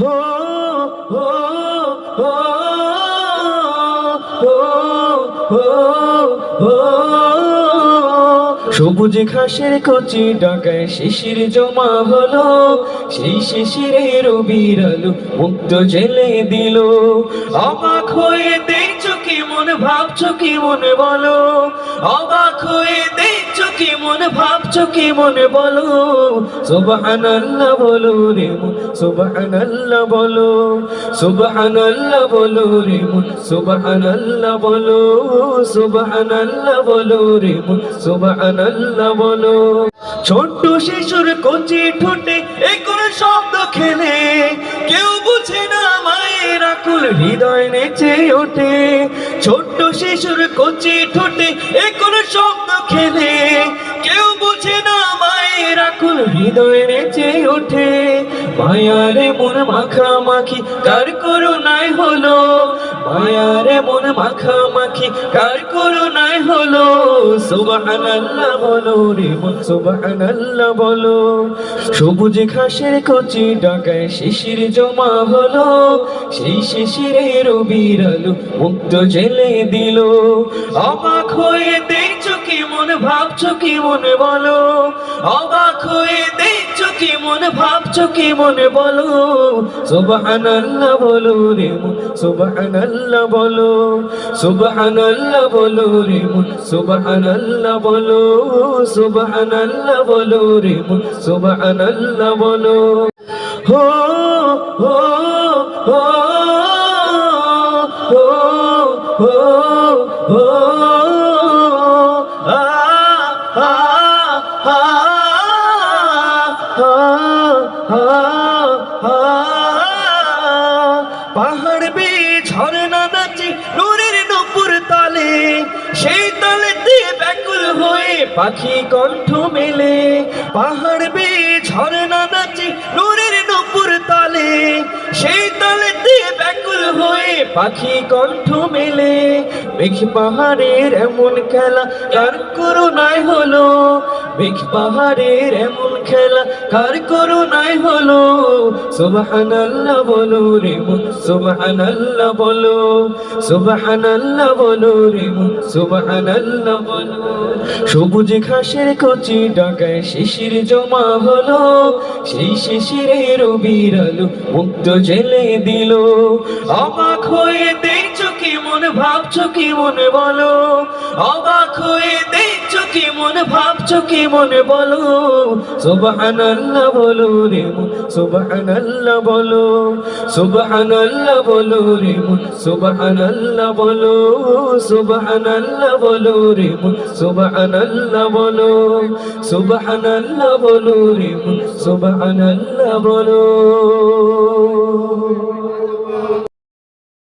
হো হো হো হো হো সবুজ ঘাসের কচি ডাকায় শিশির জমা হলো। সেই শিশিরের বিরালু মুক্ত জেলে দিল। অবাক হয়ে দেখছ কি মনে, ভাবছ কি মনে বলো। অবাক হয়ে কি মনে ভাবছ কি মনে বলো? সুবহানাল্লাহ বলো রে মন, সুবহানাল্লাহ বলো। সুবহানাল্লাহ বলো রে মন, সুবহানাল্লাহ বলো। সুবহানাল্লাহ বলো রে মন, সুবহানাল্লাহ বলো। ছোট্ট শিশুর কচি ঠোঁটে এই শব্দ খেলে, কেউ বুঝে না মায়ের আকুল হৃদয় নেচে ওঠে। ছোট্ট শিশুর কচি ঠোঁটে এই শব্দ খেলে বুঝে না মায়ের আকুল হৃদয় নেচে ওঠে। মায়ারে মন মাখামাখি কার করুণায় হলো? মায়ারে মন মাখামাখি কার করুণায় হলো? সুবহানাল্লাহ বলো রে মন, সুবহানাল্লাহ বলো। সবুজ ঘাসের কচি ডাকায় শিশির জমা হলো। সেই শিশিরের বিরালু মুক্ত জেলে দিল। অবাক হয়ে কি মনে ভাবছ কি মনে বলো? অবাক হয়ে দেখছ কি মনে ভাবছ কি মনে বলো? সুবহানাল্লাহ বলো রে মন, সুবহানাল্লাহ বলো। সুবহানাল্লাহ বলো রে মন, সুবহানাল্লাহ বলো। সুবহানাল্লাহ বলো রে মন, সুবহানাল্লাহ বলো। হো হো হো। ঝরনা নাচে নূরের নপুর তালে। সেই তালে দিয়ে ব্যাকুল হয়ে পাখি কণ্ঠ মেলে। পাহাড় বে ঝরনা নাচে নূরের নপুর তালে। সেই তালে দিয়ে ব্যাকুল হয়ে পাখি কণ্ঠ মেলে। মেঘ পাহাড়ের এমন খেলা কার করুণায় হলো? মেঘ পাহাড়ের এমন খেলা কার করুণায় হলো? সুবহানাল্লাহ বলো রে মন, সুবহানাল্লাহ বলো সুবহানাল্লাহ বলো রে মন, সুবহানাল্লাহ বলো। সবুজ ঘাসের কচি ডাকায় শিশির জমা হলো, সেই শিশিরের বিরালু মুক্ত জেলে দিল। অবাক হয়ে দেখছ কি মনে, ভাবছ কি মনে বলো? অবাক হয়ে দেখছ কি মনে ভাবছ কি মনে বলো? সুবহানাল্লাহ বলো রে মন সুবহানাল্লাহ বলো। সুবহানাল্লাহ বলো রে মন সুবহানাল্লাহ বলো। সুবহানাল্লাহ বলো রে মন সুবহানাল্লাহ বলো। সুবহানাল্লাহ বলো রে সুবহানাল্লাহ বলো।